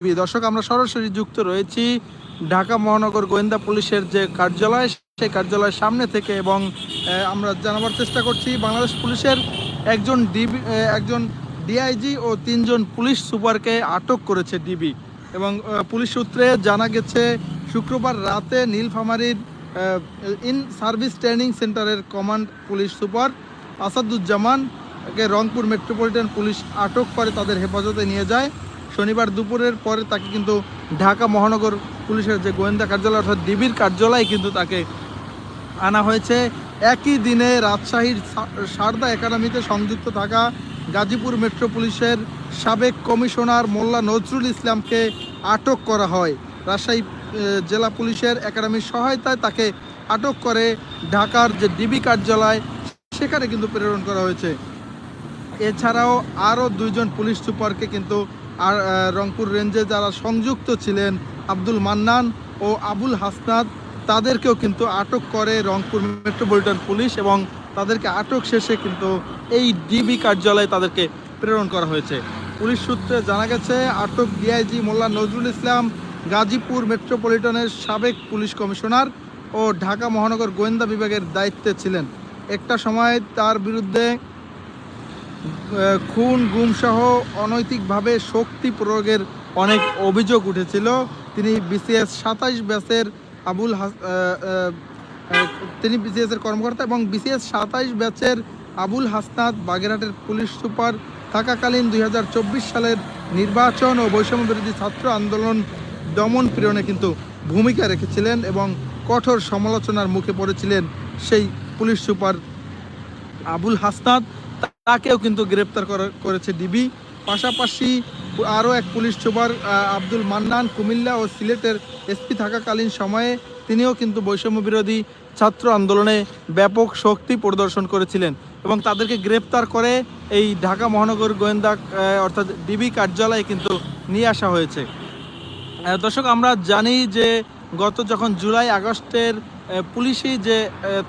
দর্শক, আমরা সরাসরি যুক্ত রয়েছি ঢাকা মহানগর গোয়েন্দা পুলিশের যে কার্যালয়, সেই কার্যালয়ের সামনে থেকে এবং আমরা জানাবার চেষ্টা করছি বাংলাদেশ পুলিশের একজন ডিবি একজন ডিআইজি ও তিনজন পুলিশ সুপারকে আটক করেছে ডিবি এবং পুলিশ সূত্রে জানা গেছে, শুক্রবার রাতে নীলফামারীর ইন সার্ভিস ট্রেনিং সেন্টারের কমান্ড পুলিশ সুপার আসাদুজ্জামানকে রংপুর মেট্রোপলিটন পুলিশ আটক করে তাদের হেফাজতে নিয়ে যায়। শনিবার দুপুরের পরে তাকে কিন্তু ঢাকা মহানগর পুলিশের যে গোয়েন্দা কার্যালয় অর্থাৎ ডিবির কার্যালয়ে কিন্তু তাকে আনা হয়েছে। একই দিনে রাজশাহীর সারদা একাডেমিতে সংযুক্ত থাকা গাজীপুর মেট্রো পুলিশের সাবেক কমিশনার মোল্লা নজরুল ইসলামকে আটক করা হয়। রাজশাহী জেলা পুলিশের একাডেমির সহায়তায় তাকে আটক করে ঢাকার যে ডিবি কার্যালয়, সেখানে কিন্তু প্রেরণ করা হয়েছে। এছাড়াও আরও দুইজন পুলিশ সুপারকে কিন্তু আর রংপুর রেঞ্জে যারা সংযুক্ত ছিলেন আব্দুল মান্নান ও আবুল হাসনাত, তাদেরকেও কিন্তু আটক করে রংপুর মেট্রোপলিটন পুলিশ এবং তাদেরকে আটক শেষে কিন্তু এই ডিবি কার্যালয়ে তাদেরকে প্রেরণ করা হয়েছে। পুলিশ সূত্রে জানা গেছে, আটক ডিআইজি মোল্লা নজরুল ইসলাম গাজীপুর মেট্রোপলিটনের সাবেক পুলিশ কমিশনার ও ঢাকা মহানগর গোয়েন্দা বিভাগের দায়িত্বে ছিলেন। একটা সময় তার বিরুদ্ধে খুন গুমসহ অনৈতিকভাবে শক্তি প্রয়োগের অনেক অভিযোগ উঠেছিল। তিনি বিসিএস সাতাইশ ব্যাচের আবুল তিনি বিসিএস এর কর্মকর্তা এবং বিসিএস সাতাইশ ব্যাচের আবুল হাসনাত বাগেরহাটের পুলিশ সুপার। থাকাকালীন দুই হাজার চব্বিশ সালের নির্বাচন ও বৈষম্য বিরোধী ছাত্র আন্দোলন দমন পীড়নে কিন্তু ভূমিকা রেখেছিলেন এবং কঠোর সমালোচনার মুখে পড়েছিলেন সেই পুলিশ সুপার আবুল হাসনাত। তাকেও কিন্তু গ্রেপ্তার করা- করেছে ডিবি পাশাপাশি আরও এক পুলিশ সুপার আব্দুল মান্নান কুমিল্লা ও সিলেটের এসপি থাকাকালীন সময়ে তিনিও কিন্তু বৈষম্য বিরোধী ছাত্র আন্দোলনে ব্যাপক শক্তি প্রদর্শন করেছিলেন এবং তাদেরকে গ্রেপ্তার করে এই ঢাকা মহানগর গোয়েন্দা অর্থাৎ ডিবি কার্যালয়ে কিন্তু নিয়ে আসা হয়েছে। দর্শক আমরা জানি যে গত যখন জুলাই আগস্টের আহ, পুলিশই যে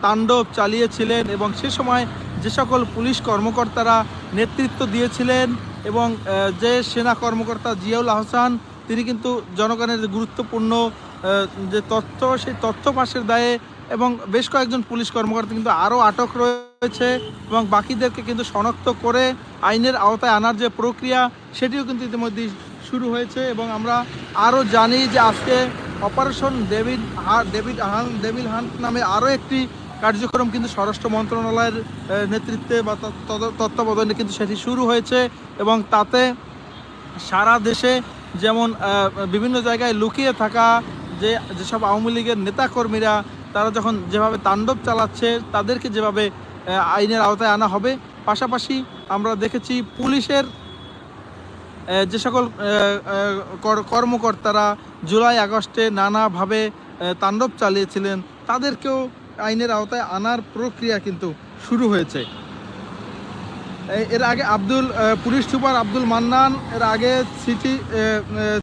তাণ্ডব চালিয়েছিলেন এবং সে সময় যে সকল পুলিশ কর্মকর্তারা নেতৃত্ব দিয়েছিলেন এবং যে সেনা কর্মকর্তা জিয়াউল আহসান, তিনি কিন্তু জনগণের গুরুত্বপূর্ণ যে তথ্য, সেই তথ্য পাশের দায়ে এবং বেশ কয়েকজন পুলিশ কর্মকর্তা কিন্তু আরও আটক রয়েছে এবং বাকিদেরকে কিন্তু শনাক্ত করে আইনের আওতায় আনার যে প্রক্রিয়া, সেটিও কিন্তু ইতিমধ্যেই শুরু হয়েছে এবং আমরা আরও জানি যে আজকে operation David David hunt devil hunt নামে আরও একটি কার্যক্রম কিন্তু স্বরাষ্ট্র মন্ত্রণালয়ের নেতৃত্বে বা তত- তত- তত্ত্বাবধানে কিন্তু সেটি শুরু হয়েছে এবং তাতে সারা দেশে যেমন বিভিন্ন জায়গায় লুকিয়ে থাকা যে, যেসব আওয়ামী লীগের নেতাকর্মীরা, তারা যখন যেভাবে তাণ্ডব চালাচ্ছে, তাদেরকে যেভাবে আইনের আওতায় আনা হবে, পাশাপাশি আমরা দেখেছি পুলিশের যে সকল কর্মকর্তারা জুলাই আগস্টে নানাভাবে তাণ্ডব চালিয়েছিলেন, তাদেরকেও আইনের আওতায় আনার প্রক্রিয়া কিন্তু শুরু হয়েছে। এর আগে আব্দুল পুলিশ সুপার আব্দুল মান্নান, এর আগে সিটি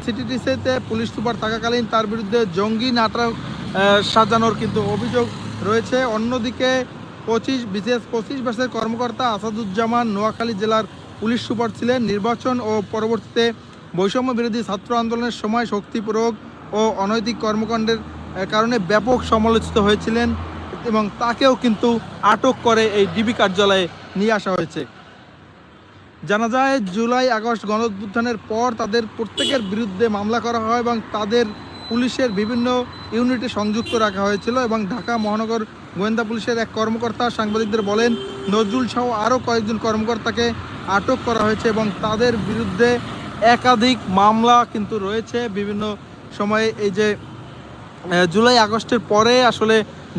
সিটিটিসিতে পুলিশ সুপার থাকাকালীন তার বিরুদ্ধে জঙ্গি নাটক সাজানোর কিন্তু অভিযোগ রয়েছে। অন্যদিকে পঁচিশ, বিশেষ পঁচিশ বছরের কর্মকর্তা আসাদুজ্জামান নোয়াখালী জেলার পুলিশ সুপার ছিলেন। নির্বাচন ও পরবর্তীতে বৈষম্য বিরোধী ছাত্র আন্দোলনের সময় শক্তি প্রয়োগ ও অনৈতিক কর্মকাণ্ডের কারণে ব্যাপক সমালোচিত হয়েছিলেন। এবং তাকেও কিন্তু আটক করে এই ডিবি কার্যালয়ে নিয়ে আসা হয়েছে। জানা যায়, জুলাই আগস্ট গণ পর তাদের প্রত্যেকের বিরুদ্ধে মামলা করা হয় এবং তাদের পুলিশের বিভিন্ন ইউনিটে সংযুক্ত রাখা হয়েছিল এবং ঢাকা মহানগর গোয়েন্দা পুলিশের এক কর্মকর্তা সাংবাদিকদের বলেন, নজরুল সহ আরও কয়েকজন কর্মকর্তাকে আটক করা হয়েছে এবং তাদের বিরুদ্ধে একাধিক মামলা কিন্তু রয়েছে। বিভিন্ন সময়ে এই যে জুলাই আগস্টের পরে আসলে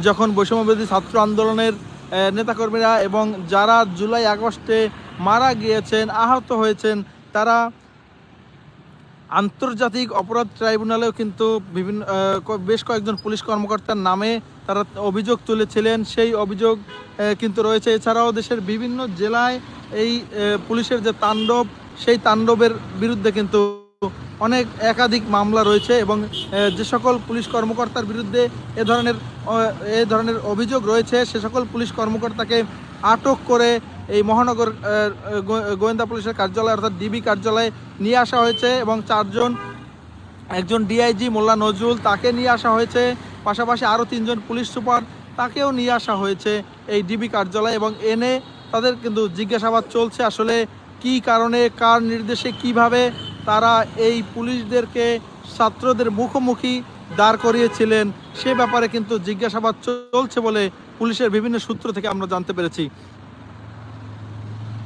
যখন বৈষম্য বিরোধী ছাত্র আন্দোলনের নেতাকর্মীরা এবং যারা জুলাই আগস্টে মারা গিয়েছেন, আহত হয়েছেন, তারা আন্তর্জাতিক অপরাধ ট্রাইব্যুনালেও কিন্তু বিভিন্ন বেশ কয়েকজন পুলিশ কর্মকর্তার নামে তারা অভিযোগ তুলেছিলেন। সেই অভিযোগ কিন্তু রয়েছে। এছাড়াও দেশের বিভিন্ন জেলায় এই পুলিশের যে তাণ্ডব, সেই তাণ্ডবের বিরুদ্ধে কিন্তু অনেক একাধিক মামলা রয়েছে এবং যে সকল পুলিশ কর্মকর্তার বিরুদ্ধে এ ধরনের এ ধরনের অভিযোগ রয়েছে, সে সকল পুলিশ কর্মকর্তাকে আটক করে এই মহানগর গোয়েন্দা পুলিশের কার্যালয় অর্থাৎ ডিবি কার্যালয়ে নিয়ে আসা হয়েছে এবং চারজন, একজন ডিআইজি মোল্লা নজরুল তাকে নিয়ে আসা হয়েছে, পাশাপাশি আরও তিনজন পুলিশ সুপার তাকেও নিয়ে আসা হয়েছে এই ডিবি কার্যালয় এবং এনে তাদের কিন্তু জিজ্ঞাসাবাদ চলছে আসলে কি কারণে, কার নির্দেশে, কীভাবে তারা এই পুলিশদেরকে ছাত্রদের মুখোমুখি দাঁড় করিয়েছিলেন। সে ব্যাপারে কিন্তু জিজ্ঞাসাবাদ চলছে বলে পুলিশের বিভিন্ন সূত্র থেকে আমরা জানতে পেরেছি।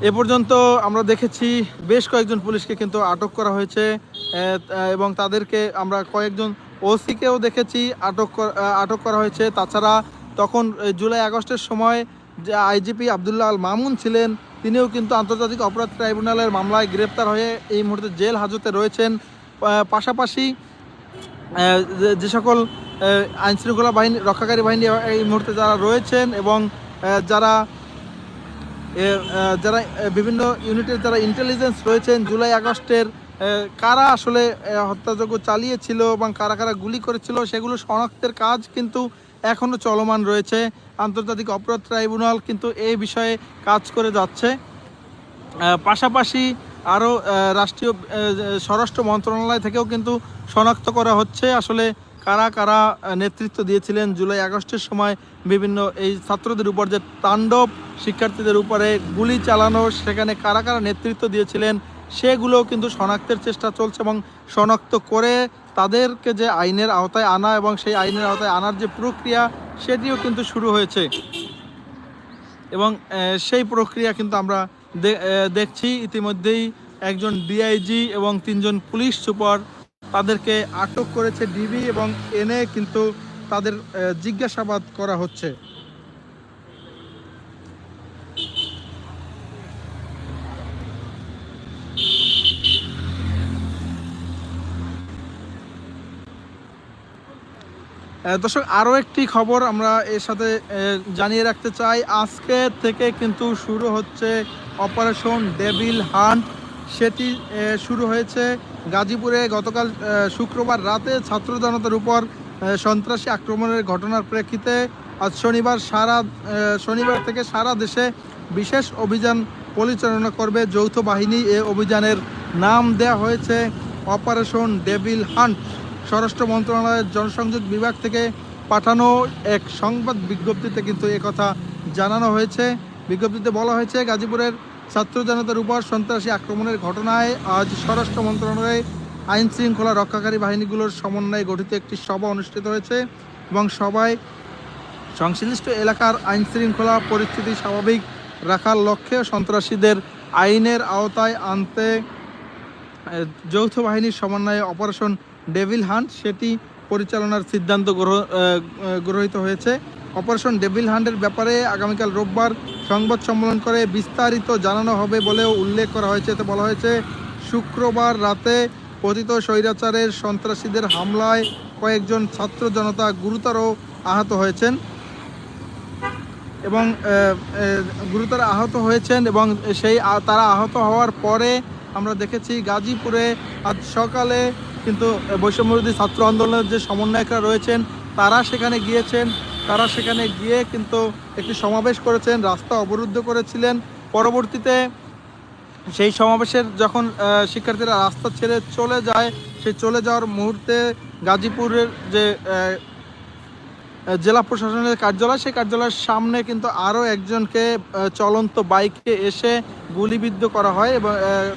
এ পর্যন্ত আমরা দেখেছি বেশ কয়েকজন পুলিশকে কিন্তু আটক করা হয়েছে এবং তাদেরকে আমরা কয়েকজন ওসিকেও দেখেছি আটক আটক করা হয়েছে। তাছাড়া তখন জুলাই আগস্টের সময় যে আইজিপি আবদুল্লাহ আল মামুন ছিলেন তিনিও কিন্তু আন্তর্জাতিক অপরাধ ট্রাইব্যুনালের মামলায় গ্রেপ্তার হয়ে এই মুহূর্তে জেল হাজতে রয়েছেন। পাশাপাশি যে- সকল আইনশৃঙ্খলা বাহিনী, রক্ষাকারী বাহিনী এই মুহূর্তে যারা রয়েছেন এবং যারা যারা বিভিন্ন ইউনিটের যারা ইন্টেলিজেন্স রয়েছেন, জুলাই আগস্টের কারা আসলে হত্যাযজ্ঞ চালিয়েছিল এবং কারা কারা গুলি করেছিল সেগুলো শনাক্তের কাজ কিন্তু এখনও চলমান রয়েছে। আন্তর্জাতিক অপরাধ ট্রাইব্যুনাল কিন্তু এই বিষয়ে কাজ করে যাচ্ছে। পাশাপাশি আরও রাষ্ট্রীয় স্বরাষ্ট্র মন্ত্রণালয় থেকেও কিন্তু শনাক্ত করা হচ্ছে। আসলে কারা কারা নেতৃত্ব দিয়েছিলেন জুলাই আগস্টের সময় বিভিন্ন এই ছাত্রদের উপর যে তাণ্ডব, শিক্ষার্থীদের উপরে গুলি চালানো, সেখানে কারা কারা নেতৃত্ব দিয়েছিলেন সেগুলোও কিন্তু শনাক্তের চেষ্টা চলছে এবং শনাক্ত করে তাদেরকে যে আইনের আওতায় আনা এবং সেই আইনের আওতায় আনার যে প্রক্রিয়া, সেটিও কিন্তু শুরু হয়েছে। এবং সেই প্রক্রিয়া কিন্তু আমরা দেখছি। ইতিমধ্যেই একজন ডিআইজি এবং তিনজন পুলিশ সুপার তাদেরকে আটক করেছে ডিবি এবং এনে কিন্তু তাদের জিজ্ঞাসাবাদ করা হচ্ছে। দর্শক আরও একটি খবর আমরা এর সাথে জানিয়ে রাখতে চাই। আজকে থেকে কিন্তু শুরু হচ্ছে অপারেশন ডেভিল হান্ট। সেটি শুরু হয়েছে গাজীপুরে গতকাল শুক্রবার রাতে ছাত্র জনতার উপর সন্ত্রাসী আক্রমণের ঘটনার প্রেক্ষিতে আজ শনিবার সারা শনিবার থেকে সারা দেশে বিশেষ অভিযান পরিচালনা করবে যৌথ বাহিনী। এ অভিযানের নাম দেওয়া হয়েছে অপারেশন ডেভিল হান্ট। স্বরাষ্ট্র মন্ত্রণালয়ের জনসংযোগ বিভাগ থেকে পাঠানো এক সংবাদ বিজ্ঞপ্তিতে কিন্তু কথা জানানো হয়েছে। বিজ্ঞপ্তিতে বলা হয়েছে, গাজীপুরের ছাত্র জনতার উপর সন্ত্রাসী আক্রমণের ঘটনায় আজ স্বরাষ্ট্র মন্ত্রণালয়ে আইন শৃঙ্খলা রক্ষাকারী বাহিনীগুলোর সমন্বয়ে গঠিত একটি সভা অনুষ্ঠিত হয়েছে এবং সভায় সংশ্লিষ্ট এলাকার আইন শৃঙ্খলা পরিস্থিতি স্বাভাবিক রাখার লক্ষ্যে সন্ত্রাসীদের আইনের আওতায় আনতে যৌথ বাহিনীর সমন্বয়ে অপারেশন ডেভিল হান্ট, সেটি পরিচালনার সিদ্ধান্ত গ্রহীত হয়েছে। অপারেশন ডেভিল হান্টের ব্যাপারে আগামীকাল রোববার সংবাদ সম্মেলন করে বিস্তারিত জানানো হবে বলেও উল্লেখ করা হয়েছে। এতে বলা হয়েছে, শুক্রবার রাতে পতিত স্বৈরাচারের সন্ত্রাসীদের হামলায় কয়েকজন ছাত্র জনতা গুরুতর আহত হয়েছেন এবং গুরুতর আহত হয়েছেন এবং সেই তারা আহত হওয়ার পরে আমরা দেখেছি গাজীপুরে আজ সকালে কিন্তু বৈষম্যবিরোধী ছাত্র আন্দোলনের যে সমন্বয়করা রয়েছেন, তারা সেখানে গিয়েছেন। তারা সেখানে গিয়ে কিন্তু একটি সমাবেশ করেছেন, রাস্তা অবরুদ্ধ করেছিলেন। পরবর্তীতে সেই সমাবেশের যখন শিক্ষার্থীরা রাস্তা ছেড়ে চলে যায়, সেই চলে যাওয়ার মুহূর্তে গাজীপুরের যে জেলা প্রশাসনের কার্যালয়, সেই কার্যালয়ের সামনে কিন্তু আরও একজনকে চলন্ত বাইকে এসে গুলিবিদ্ধ করা হয় এবং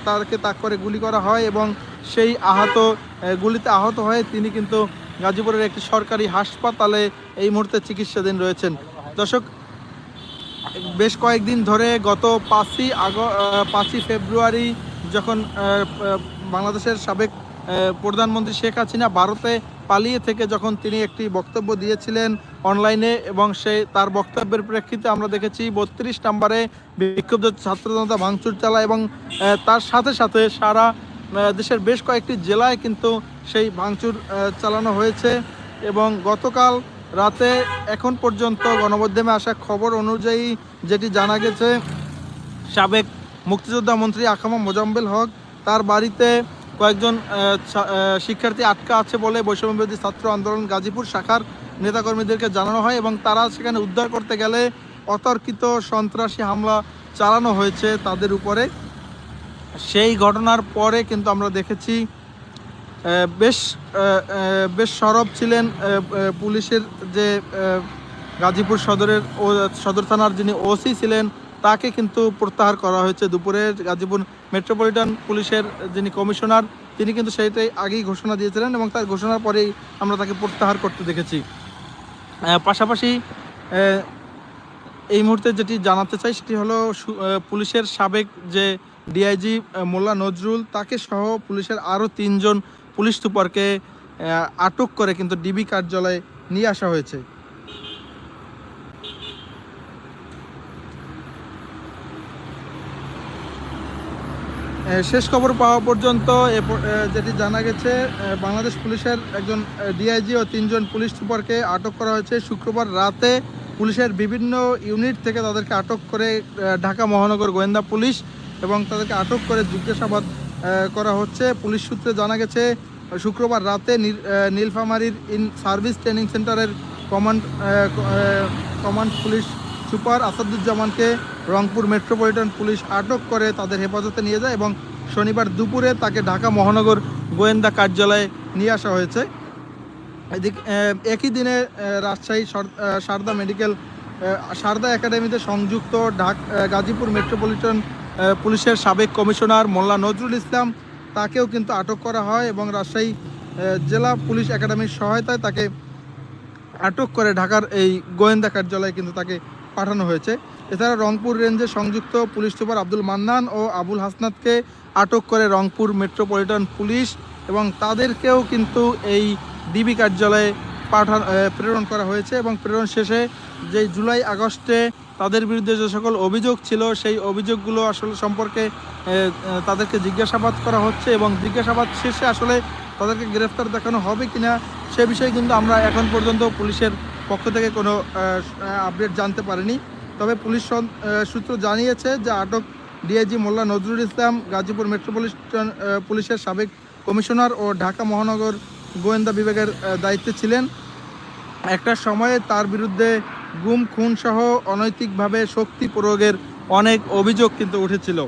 তাকে তাক করে গুলি করা হয় এবং সেই আহত গুলিতে আহত হয়ে তিনি কিন্তু গাজীপুরের একটি সরকারি হাসপাতালে এই মুহূর্তে চিকিৎসাধীন রয়েছেন। দর্শক, বেশ কয়েকদিন ধরে গত পাঁচই আগ পাঁচই ফেব্রুয়ারি যখন বাংলাদেশের সাবেক প্রধানমন্ত্রী শেখ হাসিনা ভারতে পালিয়ে থেকে যখন তিনি একটি বক্তব্য দিয়েছিলেন অনলাইনে এবং সে, তার বক্তব্যের প্রেক্ষিতে আমরা দেখেছি বত্রিশ নম্বরে বিক্ষুব্ধ ছাত্র জনতা ভাঙচুর চালায় এবং তার সাথে সাথে সারা দেশের বেশ কয়েকটি জেলায় কিন্তু সেই ভাঙচুর চালানো হয়েছে এবং গতকাল রাতে এখন পর্যন্ত গণমাধ্যমে আসা খবর অনুযায়ী যেটি জানা গেছে, সাবেক মুক্তিযোদ্ধা মন্ত্রী আকামা মোজাম্বেল হক তার বাড়িতে কয়েকজন শিক্ষার্থী আটকা আছে বলে বৈষম্যবিরোধী ছাত্র আন্দোলন গাজীপুর শাখার নেতাকর্মীদেরকে জানানো হয় এবং তারা সেখানে উদ্ধার করতে গেলে অতর্কিত সন্ত্রাসী হামলা চালানো হয়েছে তাদের উপরে। সেই ঘটনার পরে কিন্তু আমরা দেখেছি বেশ বেশ সরব ছিলেন পুলিশের যে গাজীপুর সদরের ও, সদর থানার যিনি ওসি ছিলেন, তাকে কিন্তু প্রত্যাহার করা হয়েছে। দুপুরে গাজীপুর মেট্রোপলিটন পুলিশের যিনি কমিশনার, তিনি কিন্তু সেইটাই আগেই ঘোষণা দিয়েছিলেন এবং তার ঘোষণার পরেই আমরা তাকে প্রত্যাহার করতে দেখেছি। পাশাপাশি এই মুহূর্তে যেটি জানাতে চাই, সেটি হলো পুলিশের সাবেক যে ডিআইজি মোল্লা নজরুল, তাকে সহ পুলিশের আরও তিনজন পুলিশ সুপারকে আটক করে কিন্তু ডিবি কার্যালয়ে নিয়ে আসা হয়েছে। শেষ খবর পাওয়া পর্যন্ত যেটি জানা গেছে বাংলাদেশ পুলিশের একজন ডিআইজি ও তিনজন পুলিশ সুপারকে আটক করা হয়েছে। শুক্রবার রাতে পুলিশের বিভিন্ন ইউনিট থেকে তাদেরকে আটক করে ঢাকা মহানগর গোয়েন্দা পুলিশ এবং তাদেরকে আটক করে জিজ্ঞাসাবাদ করা হচ্ছে। পুলিশ সূত্রে জানা গেছে, শুক্রবার রাতে নীলফামারীর ইন সার্ভিস ট্রেনিং সেন্টারের কমান্ড কমান্ড পুলিশ সুপার আসাদুজ্জামানকে রংপুর মেট্রোপলিটন পুলিশ আটক করে তাদের হেফাজতে নিয়ে যায় এবং শনিবার দুপুরে তাকে ঢাকা মহানগর গোয়েন্দা কার্যালয়ে নিয়ে আসা হয়েছে। এদিক একই দিনে রাজশাহী সারদা মেডিকেল সারদা একাডেমিতে সংযুক্ত ঢাক গাজীপুর মেট্রোপলিটন পুলিশের সাবেক কমিশনার মোল্লা নজরুল ইসলাম, তাকেও কিন্তু আটক করা হয় এবং রাজশাহী জেলা পুলিশ একাডেমির সহায়তায় তাকে আটক করে ঢাকার এই গোয়েন্দা কার্যালয়ে কিন্তু তাকে পাঠানো হয়েছে। এছাড়া রংপুর রেঞ্জে সংযুক্ত পুলিশ সুপার আব্দুল মান্নান ও আবুল হাসনাতকে আটক করে রংপুর মেট্রোপলিটন পুলিশ এবং তাদেরকেও কিন্তু এই ডিবি কার্যালয়ে পাঠান প্রেরণ করা হয়েছে এবং প্রেরণ শেষে যে জুলাই আগস্টে তাদের বিরুদ্ধে যে সকল অভিযোগ ছিল, সেই অভিযোগগুলো আসলে সম্পর্কে তাদেরকে জিজ্ঞাসাবাদ করা হচ্ছে এবং জিজ্ঞাসাবাদ শেষে আসলে তাদেরকে গ্রেফতার দেখানো হবে কিনা, সে বিষয়ে কিন্তু আমরা এখন পর্যন্ত পুলিশের পক্ষ থেকে কোনো আপডেট জানতে পারিনি। তবে পুলিশ সূত্র জানিয়েছে যে আটক ডিআইজি মোল্লা নজরুল ইসলাম, গাজীপুর মেট্রোপলিটন পুলিশের সাবেক কমিশনার ও ঢাকা মহানগর গোয়েন্দা বিভাগের দায়িত্বে ছিলেন। একটা সময়ে তার বিরুদ্ধে গুম খুনসহ অনৈতিকভাবে শক্তি প্রয়োগের অনেক অভিযোগ কিন্তু উঠেছিল।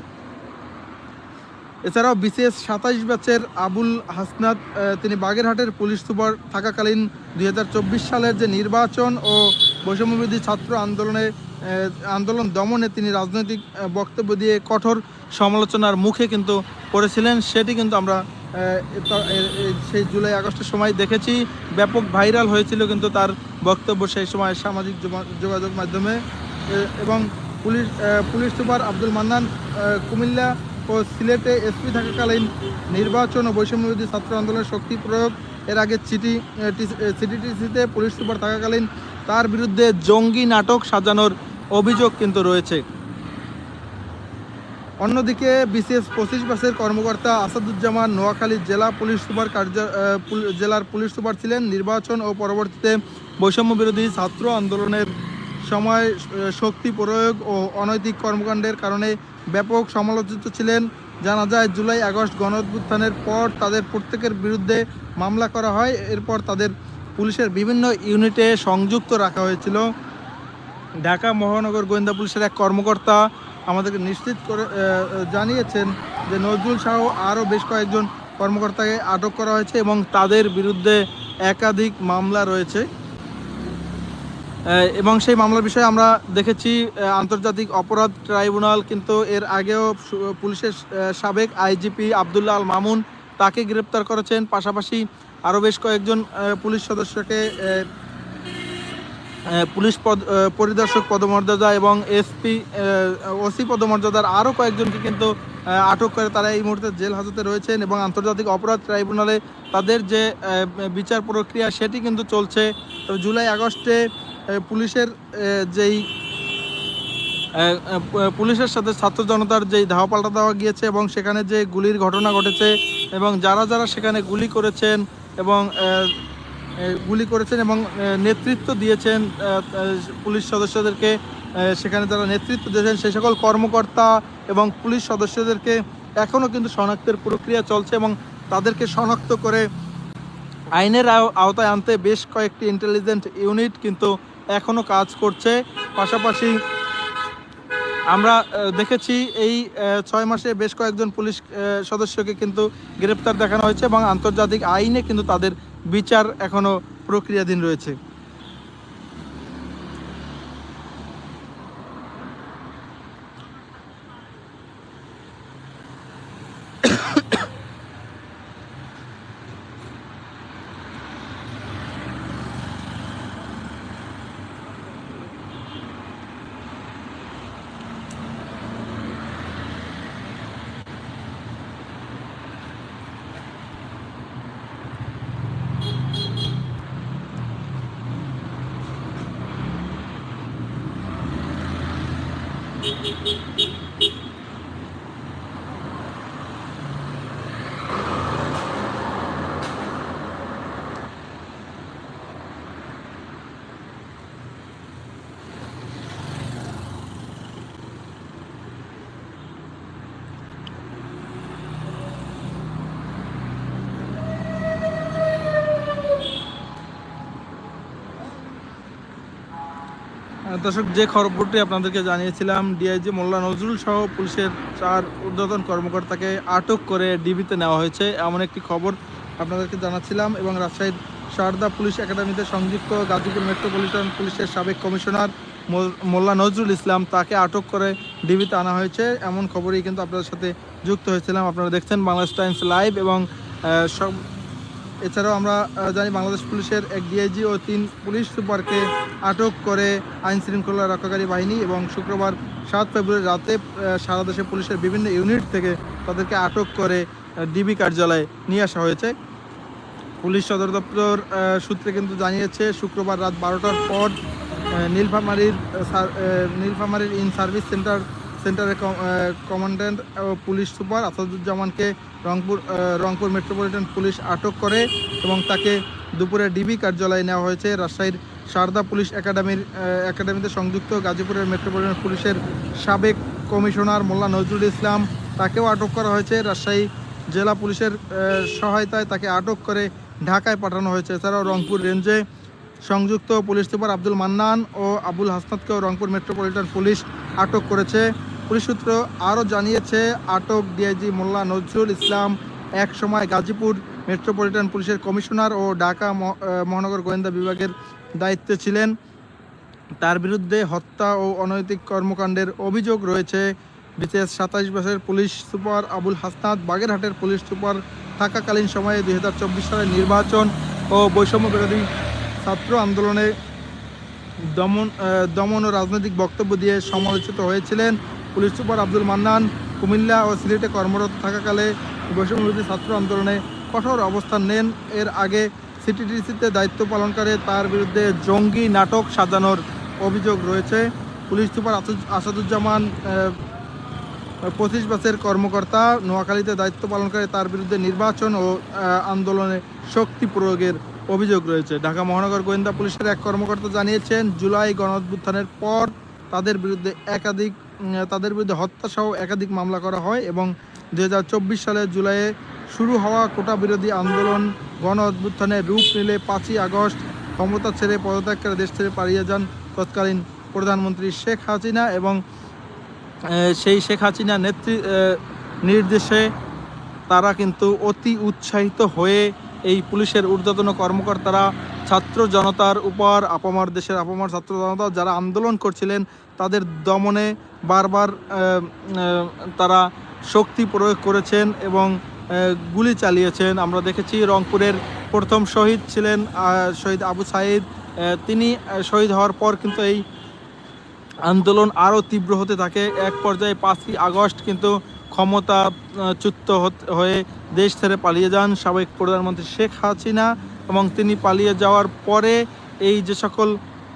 এছাড়াও বিসিএস সাতাইশ ব্যাচের আবুল হাসনাত তিনি বাগেরহাটের পুলিশ সুপার থাকাকালীন দুই হাজার চব্বিশ সালের যে নির্বাচন ও বৈষম্যবিধি ছাত্র আন্দোলনে আন্দোলন দমনে তিনি রাজনৈতিক বক্তব্য দিয়ে কঠোর সমালোচনার মুখে কিন্তু পড়েছিলেন। সেটি কিন্তু আমরা সেই জুলাই, আগস্টের সময় দেখেছি। ব্যাপক ভাইরাল হয়েছিল কিন্তু তার বক্তব্য সেই সময় সামাজিক যোগাযোগ মাধ্যমে। এবং police police super Abdul Mannan Comilla ও সিলেটে এসপি থাকাকালীন নির্বাচন ও বৈষম্যবিরোধী ছাত্র আন্দোলনের শক্তি প্রয়োগ। এর আগে সিটি সিটিটিসিতে পুলিশ সুপার থাকাকালীন তার বিরুদ্ধে জঙ্গি নাটক সাজানোর অভিযোগ কিন্তু রয়েছে। অন্যদিকে বিসিএস পঁচিশ বাসের কর্মকর্তা আসাদুজ্জামান নোয়াখালী জেলা পুলিশ সুপার কার্য জেলার পুলিশ সুপার ছিলেন। নির্বাচন ও পরবর্তীতে বৈষম্য বিরোধী ছাত্র আন্দোলনের সময় শক্তি প্রয়োগ ও অনৈতিক কর্মকাণ্ডের কারণে ব্যাপক সমালোচিত ছিলেন। জানা যায়, জুলাই আগস্ট গণঅভ্যুত্থানের পর তাদের প্রত্যেকের বিরুদ্ধে মামলা করা হয়। এরপর তাদের পুলিশের বিভিন্ন ইউনিটে সংযুক্ত রাখা হয়েছিল। ঢাকা মহানগর গোয়েন্দা পুলিশের এক কর্মকর্তা আমাদেরকে নিশ্চিত করে জানিয়েছেন যে নজরুল সহ আরও বেশ কয়েকজন কর্মকর্তাকে আটক করা হয়েছে এবং তাদের বিরুদ্ধে একাধিক মামলা রয়েছে। এবং সেই মামলার বিষয়ে আমরা দেখেছি আন্তর্জাতিক অপরাধ ট্রাইব্যুনাল কিন্তু এর আগেও পুলিশের সাবেক আইজিপি আবদুল্লাহ আল মামুন তাকে গ্রেপ্তার করেছেন। পাশাপাশি আরও বেশ কয়েকজন পুলিশ সদস্যকে পুলিশ পদ পরিদর্শক পদমর্যাদা এবং এসপি ওসি পদমর্যাদার আরও কয়েকজনকে কিন্তু আটক করে তারা এই মুহূর্তে জেল হাজতে রয়েছেন এবং আন্তর্জাতিক অপরাধ ট্রাইব্যুনালে তাদের যে বিচার প্রক্রিয়া সেটি কিন্তু চলছে। তবে জুলাই আগস্টে পুলিশের যেই পুলিশের সাথে ছাত্র জনতার যেই ধাওয়া পাল্টা দেওয়া গিয়েছে এবং সেখানে যে গুলির ঘটনা ঘটেছে এবং যারা যারা সেখানে গুলি করেছেন এবং গুলি করেছেন এবং নেতৃত্ব দিয়েছেন পুলিশ সদস্যদেরকে। সেখানে তারা নেতৃত্ব দিয়েছেন সেই সকল কর্মকর্তা এবং পুলিশ সদস্যদেরকে। এখনও কিন্তু শনাক্তের প্রক্রিয়া চলছে এবং তাদেরকে শনাক্ত করে আইনের আও- আওতায় আনতে বেশ কয়েকটি ইন্টেলিজেন্ট ইউনিট কিন্তু এখনও কাজ করছে। পাশাপাশি আমরা দেখেছি এই ছয় মাসে বেশ কয়েকজন পুলিশ সদস্যকে কিন্তু গ্রেপ্তার দেখানো হয়েছে এবং আন্তর্জাতিক আইনে কিন্তু তাদের বিচার এখনও প্রক্রিয়াধীন রয়েছে। দর্শক, যে খবরটি আপনাদেরকে জানিয়েছিলাম ডিআইজি মোল্লা নজরুল সহ পুলিশের চার ঊর্ধ্বতন কর্মকর্তাকে আটক করে ডিবিতে নেওয়া হয়েছে। এমন একটি খবর আপনাদেরকে জানাচ্ছিলাম এবং রাজশাহীর শারদা পুলিশ একাডেমিতে সংযুক্ত গাজীপুর মেট্রোপলিটন পুলিশের সাবেক কমিশনার মোল- মোল্লা নজরুল ইসলাম তাকে আটক করে ডিবিতে আনা হয়েছে। এমন খবরই কিন্তু আপনাদের সাথে যুক্ত হয়েছিলাম। আপনারা দেখছেন বাংলাদেশ টাইমস লাইভ এবং সব এছাড়াও আমরা জানি বাংলাদেশ পুলিশের এক ডিআইজি ও তিন পুলিশ সুপারকে আটক করে আইন শৃঙ্খলা রক্ষাকারী বাহিনী এবং শুক্রবার সাত ফেব্রুয়ারি রাতে সারা দেশে পুলিশের বিভিন্ন ইউনিট থেকে তাদেরকে আটক করে ডিবি কার্যালয়ে নিয়ে আসা হয়েছে। পুলিশ সদর দপ্তর সূত্রে কিন্তু জানিয়েছে, শুক্রবার রাত বারোটার পর নীলফামারীর নীলফামারীর ইন সার্ভিস সেন্টার, সেন্টারের কমান্ড্যান্ট ও পুলিশ সুপার আসাদুজ্জামানকে রংপুর রংপুর মেট্রোপলিটন পুলিশ আটক করে এবং তাকে দুপুরে ডিবি কার্যালয়ে নেওয়া হয়েছে। রাজশাহীর সারদা পুলিশ একাডেমির একাডেমিতে সংযুক্ত গাজীপুরের মেট্রোপলিটন পুলিশের সাবেক কমিশনার মোল্লা নজরুল ইসলাম, তাকেও আটক করা হয়েছে। রাজশাহী জেলা পুলিশের সহায়তায় তাকে আটক করে ঢাকায় পাঠানো হয়েছে। এছাড়াও রংপুর রেঞ্জে সংযুক্ত পুলিশ সুপার আব্দুল মান্নান ও আবুল হাসনাতকেও রংপুর মেট্রোপলিটন পুলিশ আটক করেছে। পুলিশ সূত্র আরও জানিয়েছে, আটক ডিআইজি মোল্লা নজরুল ইসলাম এক সময় গাজীপুর মেট্রোপলিটন পুলিশের কমিশনার ও ঢাকা মহ- মহানগর গোয়েন্দা বিভাগের দায়িত্বে ছিলেন। তার বিরুদ্ধে হত্যা ও অনৈতিক কর্মকাণ্ডের অভিযোগ রয়েছে। বিশেষ সাতাইশ বছরের পুলিশ সুপার আবুল হাসনাত বাগেরহাটের পুলিশ সুপার থাকাকালীন সময়ে দুই হাজার চব্বিশ সালের নির্বাচন ও বৈষম্য বিরোধী ছাত্র আন্দোলনে দমন দমন ও রাজনৈতিক বক্তব্য দিয়ে সমালোচিত হয়েছিলেন। পুলিশ সুপার আব্দুল মান্নান কুমিল্লা ও সিলেটে কর্মরত থাকাকালে বৈষম্য বিরোধী ছাত্র আন্দোলনে কঠোর অবস্থান নেন। এর আগে সিটিডিসিতে দায়িত্ব পালনকালে তার বিরুদ্ধে জঙ্গি নাটক সাজানোর অভিযোগ রয়েছে। পুলিশ সুপার আসাদুজ্জামান পঁচিশ বছরের কর্মকর্তা, নোয়াখালীতে দায়িত্ব পালনকারী তার বিরুদ্ধে নির্বাচন ও আন্দোলনে শক্তি প্রয়োগের অভিযোগ রয়েছে। ঢাকা মহানগর গোয়েন্দা পুলিশের এক কর্মকর্তা জানিয়েছেন, জুলাই গণঅভ্যুত্থানের পর তাদের বিরুদ্ধে একাধিক তাদের বিরুদ্ধে হত্যাসহ একাধিক মামলা করা হয় এবং দুই সালের জুলাইয়ে শুরু হওয়া কোটা বিরোধী আন্দোলন গণ অভ্যুত্থানের রূপ নিলে পাঁচই আগস্ট ক্ষমতা ছেড়ে পদত্যাগ করে দেশ ছেড়ে পালিয়ে যান তৎকালীন প্রধানমন্ত্রী শেখ হাসিনা এবং সেই শেখ হাসিনা নেতৃ নির্দেশে তারা কিন্তু অতি উৎসাহিত হয়ে এই পুলিশের ঊর্ধ্বতন কর্মকর্তারা ছাত্র জনতার উপর, আপামার দেশের আপামার ছাত্র জনতা যারা আন্দোলন করছিলেন, তাদের দমনে বারবার তারা শক্তি প্রয়োগ করেছেন এবং গুলি চালিয়েছেন। আমরা দেখেছি রংপুরের প্রথম শহীদ ছিলেন শহীদ আবু সাইদ। তিনি শহীদ হওয়ার পর কিন্তু এই আন্দোলন আরও তীব্র হতে থাকে। এক পর্যায়ে পাঁচই আগস্ট কিন্তু ক্ষমতা চ্যুত হয়ে দেশ ছেড়ে পালিয়ে যান সাবেক প্রধানমন্ত্রী শেখ হাসিনা এবং তিনি পালিয়ে যাওয়ার পরে এই যে সকল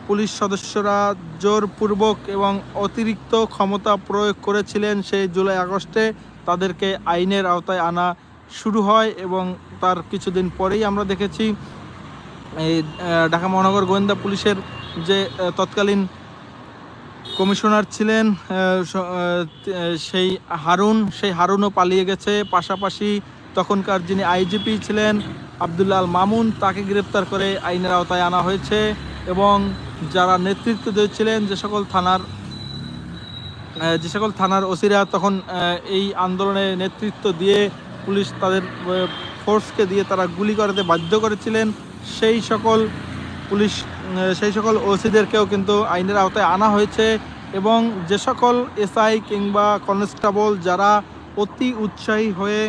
পুলিশ সদস্যরা জোরপূর্বক এবং অতিরিক্ত ক্ষমতা প্রয়োগ করেছিলেন সেই জুলাই আগস্টে। তাদেরকে আইনের আওতায় আনা শুরু হয় এবং তার কিছুদিন পরেই আমরা দেখেছি, এই ঢাকা মহানগর গোয়েন্দা পুলিশের যে তৎকালীন কমিশনার ছিলেন সেই হারুন, সেই হারুনও পালিয়ে গেছে। পাশাপাশি তখনকার যিনি আইজিপি ছিলেন, আবদুল্লাহ আল মামুন, তাকে গ্রেপ্তার করে আইনের আওতায় আনা হয়েছে। এবং যারা নেতৃত্ব দিয়েছিলেন যে সকল থানার যে সকল থানার ওসিরা তখন এই আন্দোলনে নেতৃত্ব দিয়ে পুলিশ তাদের ফোর্সকে দিয়ে তারা গুলি করাতে বাধ্য করেছিলেন। সেই সকল পুলিশ সেই সকল ওসিদেরকেও কিন্তু আইনের আওতায় আনা হয়েছে এবং যে সকল এসআই কিংবা কনস্টেবল যারা অতি উৎসাহী হয়ে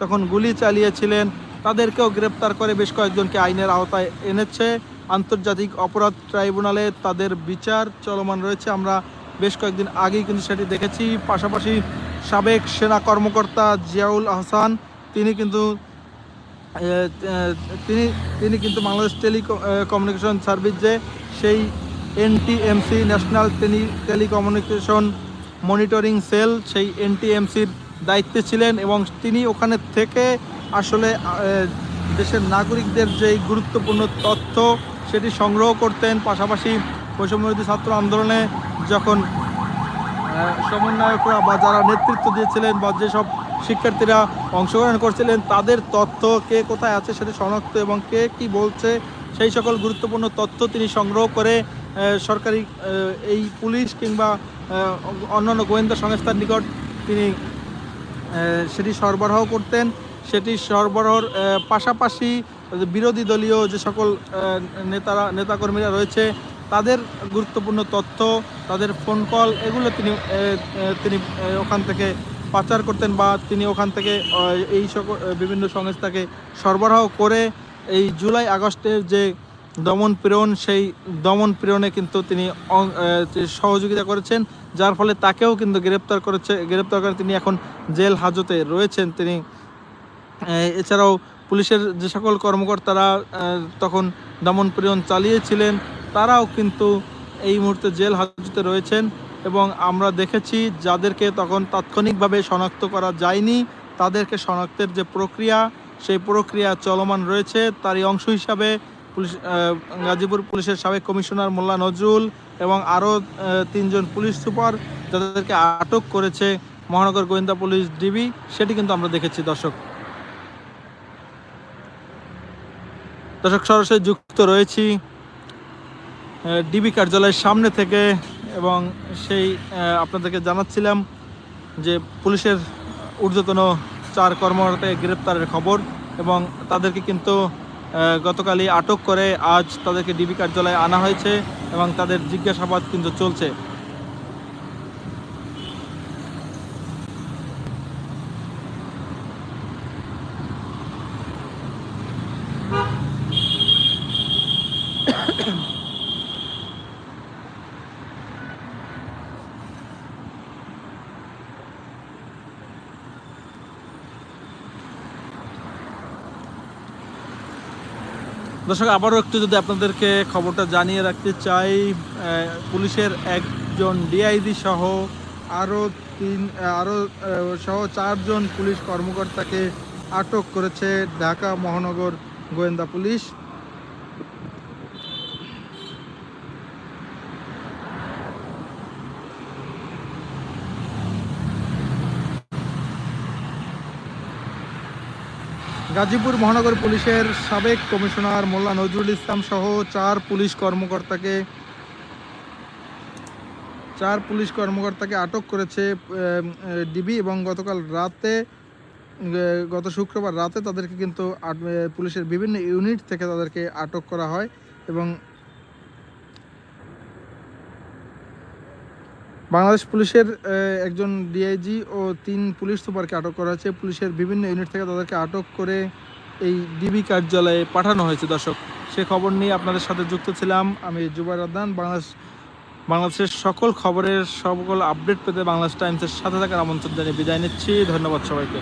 তখন গুলি চালিয়েছিলেন, তাদেরকেও গ্রেপ্তার করে বেশ কয়েকজনকে আইনের আওতায় এনেছে। আন্তর্জাতিক অপরাধ ট্রাইব্যুনালে তাদের বিচার চলমান রয়েছে। আমরা বেশ কয়েকদিন আগেই কিন্তু সেটি দেখেছি। পাশাপাশি সাবেক সেনা কর্মকর্তা জিয়াউল আহসান, তিনি কিন্তু তিনি তিনি কিন্তু বাংলাদেশ টেলি কমিউনিকেশন সার্ভিস যে সেই NTMC, national tele, telecommunication monitoring cell, সেই এনটিএমসির দায়িত্বে ছিলেন এবং তিনি ওখানে থেকে আসলে দেশের নাগরিকদের যেই গুরুত্বপূর্ণ তথ্য সেটি সংগ্রহ করতেন। পাশাপাশি বৈষম্যবিরোধী ছাত্র আন্দোলনে যখন সমন্বয়করা বা যারা নেতৃত্ব দিয়েছিলেন বা যেসব শিক্ষার্থীরা অংশগ্রহণ করছিলেন, তাদের তথ্য কে কোথায় আছে সেটি শনাক্ত এবং কে কি বলছে সেই সকল গুরুত্বপূর্ণ তথ্য তিনি সংগ্রহ করে সরকারি এই পুলিশ কিংবা অন্যান্য গোয়েন্দা সংস্থার নিকট তিনি সেটি সরবরাহ করতেন। সেটি সরবরাহর পাশাপাশি বিরোধী দলীয় যে সকল নেতারা, নেতাকর্মীরা রয়েছে, তাদের গুরুত্বপূর্ণ তথ্য, তাদের ফোন কল এগুলো তিনি তিনি ওখান থেকে পাচার করতেন বা তিনি ওখান থেকে এই সকল বিভিন্ন সংস্থাকে সরবরাহ করে এই জুলাই আগস্টের যে দমন প্রেরণ সেই দমন প্রেরণে কিন্তু তিনি সহযোগিতা করেছেন, যার ফলে তাকেও কিন্তু গ্রেপ্তার করেছে, গ্রেপ্তার করে তিনি এখন জেল হাজতে রয়েছেন। তিনি এছাড়াও পুলিশের যে সকল কর্মকর্তারা তখন দমন চালিয়েছিলেন, তারাও কিন্তু এই মুহূর্তে জেল হাজতে রয়েছেন এবং আমরা দেখেছি যাদেরকে তখন তাৎক্ষণিকভাবে শনাক্ত করা যায়নি, তাদেরকে শনাক্তের যে প্রক্রিয়া, সেই প্রক্রিয়া চলমান রয়েছে। তারই অংশ হিসাবে পুলিশ গাজীপুর পুলিশের সাবেক কমিশনার মোল্লা নজরুল এবং আরও তিনজন পুলিশ সুপার যাদেরকে আটক করেছে মহানগর গোয়েন্দা পুলিশ ডিবি, সেটি কিন্তু আমরা দেখেছি, দর্শক। দর্শক, সরাসরি যুক্ত রয়েছি ডিবি কার্যালয়ের সামনে থেকে এবং সেই আপনাদেরকে জানাচ্ছিলাম যে পুলিশের ঊর্ধ্বতন চার কর্মকর্তাকে গ্রেপ্তারের খবর এবং তাদেরকে কিন্তু গতকালই আটক করে আজ তাদেরকে ডিবি কার্যালয়ে আনা হয়েছে এবং তাদের জিজ্ঞাসাবাদ কিন্তু চলছে। দর্শক, আবারও একটু যদি আপনাদেরকে খবরটা জানিয়ে রাখতে চাই পুলিশের একজন ডিআইজি সহ আরও তিন আরও সহ চারজন পুলিশ কর্মকর্তাকে আটক করেছে ঢাকা মহানগর গোয়েন্দা পুলিশ। গাজীপুর মহানগর পুলিশের সাবেক কমিশনার মোল্লা নজরুল ইসলাম সহ চার পুলিশ কর্মকর্তাকে, চার পুলিশ কর্মকর্তাকে আটক করেছে ডিবি এবং গতকাল রাতে গত শুক্রবার রাতে তাদেরকে কিন্তু পুলিশের বিভিন্ন ইউনিট থেকে তাদেরকে আটক করা হয় এবং বাংলাদেশ পুলিশের একজন ডিআইজি ও তিন পুলিশ সুপারকে আটক করা হয়েছে। পুলিশের বিভিন্ন ইউনিট থেকে তাদেরকে আটক করে এই ডিবি কার্যালয়ে পাঠানো হয়েছে, দর্শক। সে খবর নিয়ে আপনাদের সাথে যুক্ত ছিলাম আমি জুবাই আদান বাংলাদেশ, বাংলাদেশের সকল খবরের সকল আপডেট পেতে বাংলাদেশ টাইমসের সাথে থাকার আমন্ত্রণ জানিয়ে বিদায় নিচ্ছি। ধন্যবাদ সবাইকে।